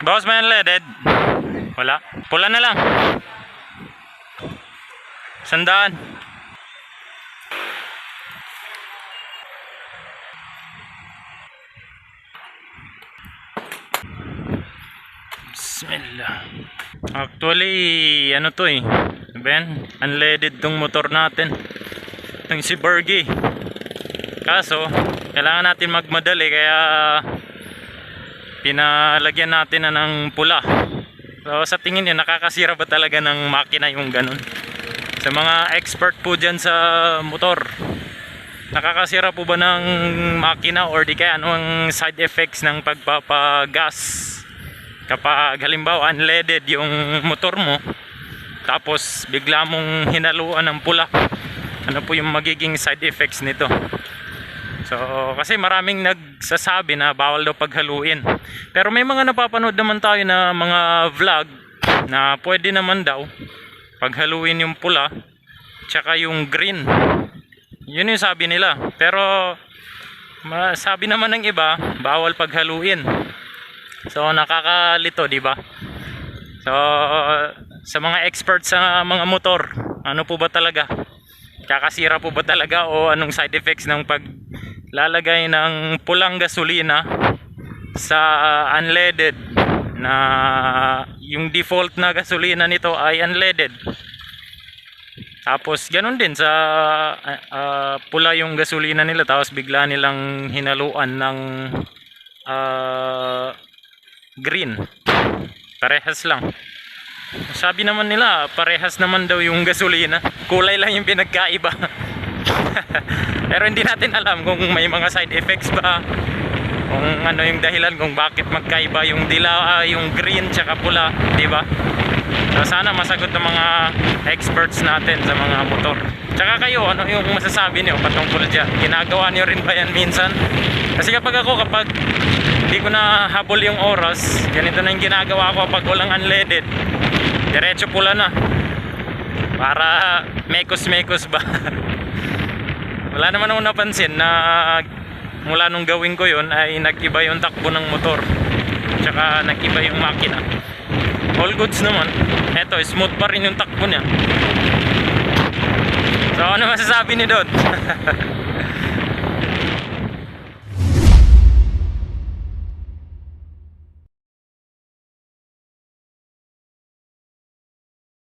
Boss, may unleaded? Wala. Pula na lang. Sandaan. Bismillah. Actually, ano to eh. Ben, unleaded tong motor natin. Yung si Bergie. Kaso, kailangan natin magmadali kaya pinalagyan natin na ng pula. So sa tingin niyo nakakasira ba talaga ng makina yung ganun? Sa mga expert po dyan sa motor, nakakasira po ba ng makina or di kaya ano ang side effects ng pagpapagas? Kapag halimbawa unleaded yung motor mo, tapos bigla mong hinaluan ng pula, ano po yung magiging side effects nito? So, kasi maraming nagsasabi na bawal daw paghaluin. Pero may mga napapanood naman tayo na mga vlog na pwede naman daw paghaluin yung pula tsaka yung green. Yun yung sabi nila. Pero sabi naman ng iba, bawal paghaluin. So nakakalito, di ba? So sa mga experts sa mga motor, ano po ba talaga? Kakasira po ba talaga o anong side effects ng paglalagay ng pulang gasolina sa unleaded na yung default na gasolina nito ay unleaded. Tapos ganun din sa ah, pula yung gasolina nila tapos bigla nilang hinaluan ng ah, green. Parehas lang. Sabi naman nila, parehas naman daw yung gasolina. Kulay lang yung pinagkaiba. Pero hindi natin alam kung may mga side effects ba. Kung ano yung dahilan kung bakit magkaiba yung dila, ah, yung green tsaka pula, di ba? So sana masagot ng mga experts natin sa mga motor. Tsaka kayo, ano yung masasabi niyo patungkol dyan? Ginagawa niyo rin ba yan minsan? Kasi kapag ako, kapag hindi ko na habol yung oras, ganito na yung ginagawa ko pag walang unleaded. Diretso pula na. Para mekos-mekos ba? Wala naman ako napansin na mula nung gawin ko yon ay nag-iba yung takbo ng motor. Tsaka nag-iba yung makina. All goods naman. Eto, smooth pa rin yung takbo niya. So ano masasabi ni Don?